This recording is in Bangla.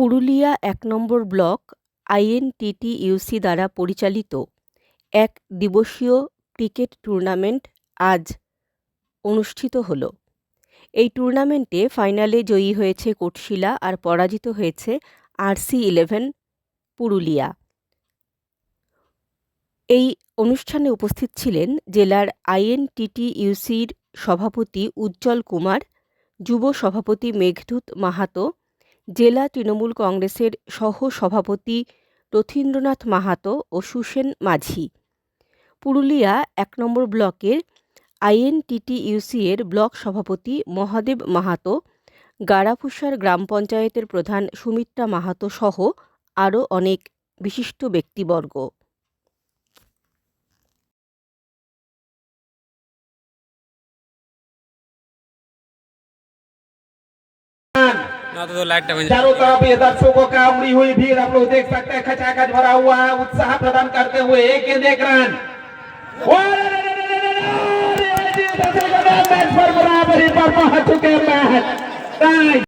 পুরুলিয়া এক নম্বর ব্লক আইএনটিটিইউসি দ্বারা পরিচালিত এক দিবসীয় ক্রিকেট টুর্নামেন্ট আজ অনুষ্ঠিত হলো। এই টুর্নামেন্টে ফাইনালে জয়ী হয়েছে কোটশিলা আর পরাজিত হয়েছে আরসি ইলেভেন পুরুলিয়া। এই অনুষ্ঠানে উপস্থিত ছিলেন জেলার আইএনটিটিইউসির সভাপতি উজ্জ্বল কুমার, যুব সভাপতি মেঘদূত মাহাতো জেলা তৃণমূল কংগ্রেসের সহ সভাপতি রথীন্দ্রনাথ মাহাতো ও সুসেন মাঝি। পুরুলিয়া এক নম্বর ব্লকের আইএনটিটিইউসি এর ব্লক সভাপতি মহাদেব মাহাতো, গাড়াফুসার গ্রাম পঞ্চায়েতের প্রধান সুমিত্রা মাহাতো সহ আরও অনেক বিশিষ্ট ব্যক্তিবর্গ। ना तो, तो लाइट चारों तरफ़ ये दर्शकों का उमड़ी हुई भीड़ आप लोग देख सकते हैं खचाखच भरा हुआ है उत्साह प्रदान करते हुए एक ही एक रन पर बराबरी पर पहुँच चुके हैं